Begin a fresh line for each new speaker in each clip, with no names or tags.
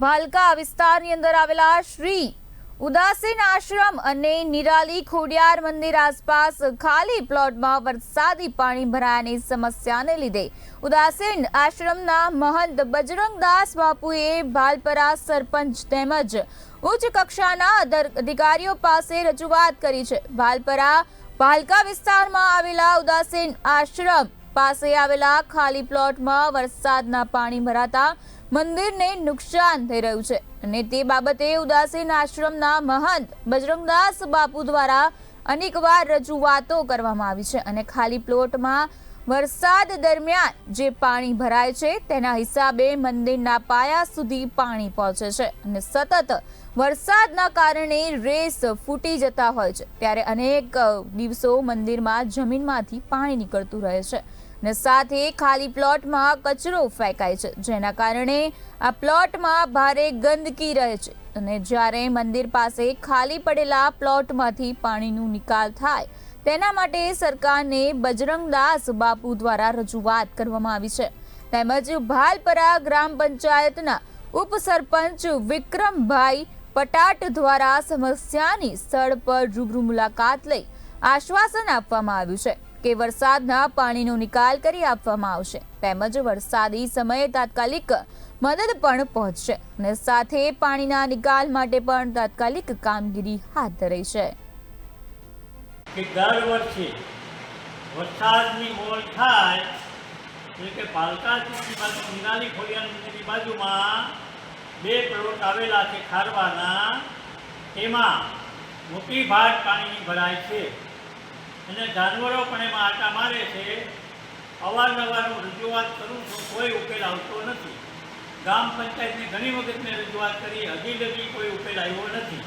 ભાલકા વિસ્તારની અંદર આવેલા શ્રી ઉદાસીન આશ્રમ અને નિરાલી ખોડિયાર મંદિર આસપાસ ખાલી પ્લોટમાં વરસાદી પાણી ભરાયાની સમસ્યાને લીધે ઉદાસીન આશ્રમના મહંત બજરંગદાસ બાપુએ ભાલપરા સરપંચ તેમજ ઉચ્ચ કક્ષાના અધિકારીઓ પાસે રજૂઆત કરી છે. ભાલપરા, ભાલકા વિસ્તારમાં આવેલા ઉદાસીન આશ્રમ પાસે આવેલા ખાલી પ્લોટમાં વરસાદના પાણી ભરાતા મંદિરને નુકસાન થઈ રહ્યું છે અને તે બાબતે ઉદાસીન આશ્રમના મહંત બજરંગદાસ બાપુ દ્વારા અનેકવાર રજૂઆતો કરવામાં આવી છે અને ખાલી પ્લોટમાં વરસાદ દરમિયાન જે પાણી ભરાય છે, તેના હિસાબે મંદિરના પાયા સુધી પાણી પહોંચે છે અને સતત વરસાદના કારણે રેસ ફૂટી જતા હોય છે. ત્યારે અનેક દિવસો મંદિરમાં જમીનમાંથી પાણી નીકળતું રહે છે અને સાથે ખાલી પ્લોટમાં કચરો ફેંકાય છે, જેના કારણે આ પ્લોટમાં ભારે ગંદકી રહે છે અને જ્યારે મંદિર પાસે ખાલી પડેલા પ્લોટમાંથી પાણીનું નિકાલ થાય તેના માટે સરકારને બજરંગદાસ બાપુ દ્વારા રજૂઆત કરવામાં આવી છે. તેમજ ભાલપરા ગ્રામ પંચાયતના ઉપસરપંચ વિક્રમભાઈ પટાટ દ્વારા સમસ્યાની સ્થળ પર રૂબરૂ મુલાકાત લઈ આશ્વાસન આપવામાં આવ્યું છે કે વરસાદના પાણીનો નિકાલ કરી આપવામાં આવશે. તેમજ વરસાદી સમયે તાત્કાલિક મદદ પણ પહોંચશે અને સાથે પાણીના નિકાલ માટે પણ તાત્કાલિક કામગીરી હાથ ધરી છે.
કે દર વર્ષે વરસાદની મોલ થાય, એટલે કે પાલકા ચૂંટણી બાજુ નિરાલી ખોડિયાર બાજુમાં બે પ્લોટ આવેલા છે ખારવાના તેમાં મોટી ભાગ પાણીની ભરાય છે. અને જાનવરો પણ એમાં આટા મારે છે. અવારનવાર હું રજૂઆત કરું છું, કોઈ ઉકેલ આવતો નથી. ગ્રામ પંચાયતને ઘણી વખત મેં રજૂઆત કરી, હજી લગી કોઈ ઉકેલ આવ્યો નથી.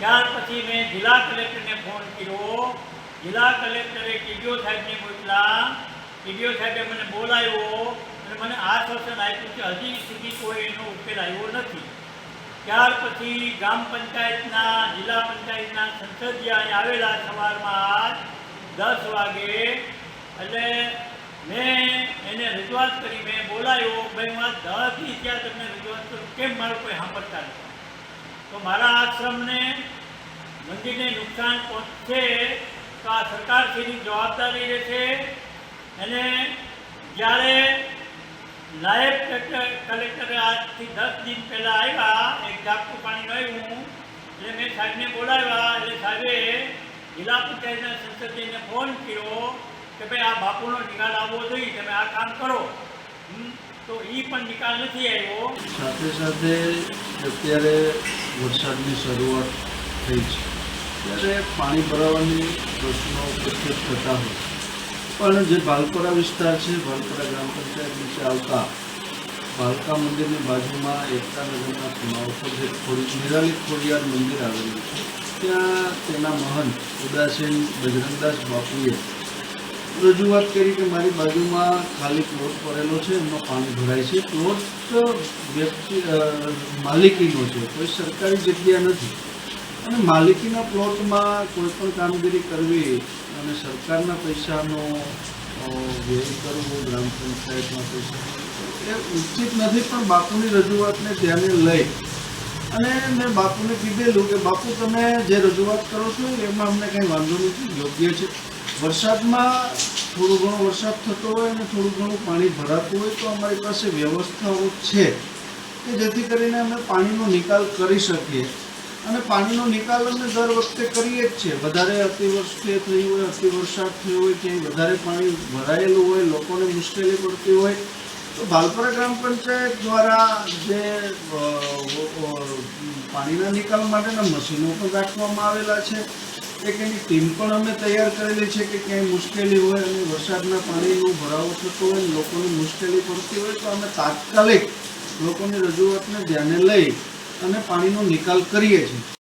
ત્યાર પછી મેં જિલ્લા કલેક્ટરને ફોન કર્યો. જિલ્લા કલેક્ટરે ટીડીઓ સાહેબને મોકલા. ટીડીઓ સાહેબે મને બોલાવ્યો અને મને આશ્વાસન આપ્યું કે હજી સુધી કોઈ એનો ઉકેલ આવ્યો નથી. ત્યાર પછી ગ્રામ પંચાયતના, જિલ્લા પંચાયતના સંસદીય અહીં આવેલા સવારમાં દસ વાગે એટલે મેં એને રજૂઆત કરી, મેં બોલાવ્યો, ભાઈ, હું આ દસથી ત્યાં તમને રજૂઆત કરું, કેમ મારો કોઈ સાંભળતા નથી? તો મારા આશ્રમને મંદિરને નુકસાન પહોંચશે તો આ સરકારશ્રીની જવાબદારી રહેશે અને જ્યારે નાયબ કલેક્ટર આજથી દસ દિન પહેલાં આવ્યા, એક ઝાપટું પાણી રહ્યું એટલે મેં સાહેબને બોલાવ્યા, એટલે સાહેબે જિલ્લા પંચાયતના સંસદજીને ફોન કર્યો કે ભાઈ આ બાપુનો નિકાલ આવવો જોઈએ, તમે આ કામ કરો. તો એ પણ નિકાલ નથી આવ્યો.
સાથે સાથે અત્યારે વરસાદની શરૂઆત થઈ છે. ત્યારે પાણી ભરાવાની પ્રશ્નો ઉપસ્થિત થતા હોય. પણ જે ભાલપરા વિસ્તાર છે, ભાલપરા ગ્રામ પંચાયત નીચે આવતા ભાલકા મંદિરની બાજુમાં એકતા નગરના ખૂણા ઉપર જે ખોડી, નિરાલી ખોડિયાર મંદિર આવેલું છે, ત્યાં તેના મહંત ઉદાસીન બજરંગદાસ બાપુએ રજૂઆત કરી કે મારી બાજુમાં ખાલી પ્લોટ પડેલો છે, એમાં પાણી ભરાય છે. પ્લોટ વ્યક્તિ માલિકીનો છે. કોઈ સરકારી જગ્યા નથી. અને માલિકીના પ્લોટમાં કોઈ પણ કામગીરી કરવી અને સરકારના પૈસાનો વ્યય કરવો, ગ્રામ પંચાયતના પૈસા એ ઉચિત નથી, પણ બાપુની રજૂઆતને ધ્યાને લઈ અને મેં બાપુને કીધેલું કે, બાપુ, તમે જે રજૂઆત કરો છો, એમાં અમને કંઈ વાંધો નથી, યોગ્ય છે. વરસાદમાં થોડો ઘણો વરસાદ થતો હોય અને થોડું ઘણું પાણી ભરાતું હોય તો અમારી પાસે વ્યવસ્થાઓ છે કે જેથી કરીને અમે પાણીનો નિકાલ કરી શકીએ. અને પાણીનો નિકાલ અમે દર વખતે કરીએ જ છીએ. વધારે અતિવૃષ્ટિ થઈ હોય, અતિવરસાદ થયો હોય, ક્યાંય વધારે પાણી ભરાયેલું હોય, લોકોને મુશ્કેલી પડતી હોય, તો ભાલપરા ગ્રામ પંચાયત દ્વારા જે પાણીના નિકાલ માટેના મશીનો પણ રાખવામાં આવેલા છે. એક એની ટીમ પણ અમે તૈયાર કરેલી છે કે ક્યાંય મુશ્કેલી હોય અને વરસાદના પાણીનો ભરાવો થતો હોય લોકોની મુશ્કેલી પડતી હોય, તો અમે તાત્કાલિક લોકોની રજૂઆતને ધ્યાને લઈ અને પાણીનો નિકાલ કરીએ છીએ.